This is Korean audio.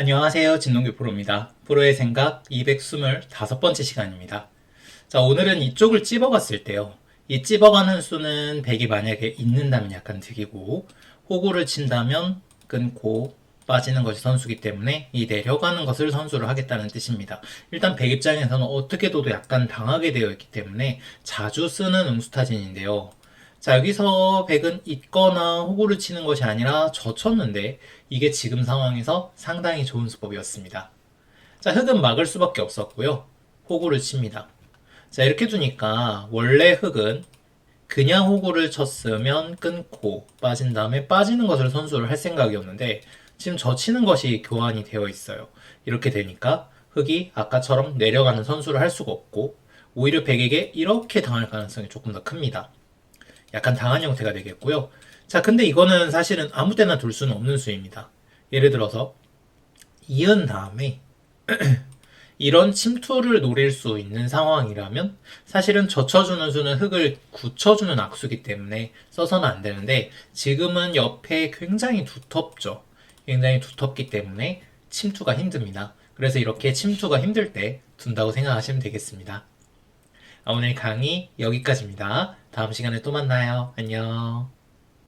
안녕하세요. 진동규 프로입니다. 프로의 생각 225번째 시간입니다. 자, 오늘은 이쪽을 찝어갔을 때요. 이 찝어가는 수는 100이 만약에 있는다면 약간 득이고, 호구를 친다면 끊고 빠지는 것이 선수기 때문에 이 내려가는 것을 선수를 하겠다는 뜻입니다. 일단 100 입장에서는 어떻게 둬도 약간 당하게 되어 있기 때문에 자주 쓰는 응수타진인데요. 자, 여기서 100은 있거나 호구를 치는 것이 아니라 젖혔는데 이게 지금 상황에서 상당히 좋은 수법이었습니다. 자, 흙은 막을 수밖에 없었고요. 호구를 칩니다. 자, 이렇게 두니까 원래 흙은 그냥 호구를 쳤으면 끊고 빠진 다음에 빠지는 것을 선수를 할 생각이었는데 지금 젖히는 것이 교환이 되어 있어요. 이렇게 되니까 흙이 아까처럼 내려가는 선수를 할 수가 없고 오히려 100에게 이렇게 당할 가능성이 조금 더 큽니다. 약간 당한 형태가 되겠고요. 자, 근데 이거는 사실은 아무 때나 둘 수는 없는 수입니다. 예를 들어서 이은 다음에 이런 침투를 노릴 수 있는 상황이라면 사실은 젖혀주는 수는 흙을 굳혀주는 악수기 때문에 써서는 안 되는데 지금은 옆에 굉장히 두텁죠. 굉장히 두텁기 때문에 침투가 힘듭니다. 그래서 이렇게 침투가 힘들 때 둔다고 생각하시면 되겠습니다. 아, 오늘 강의 여기까지입니다. 다음 시간에 또 만나요. 안녕.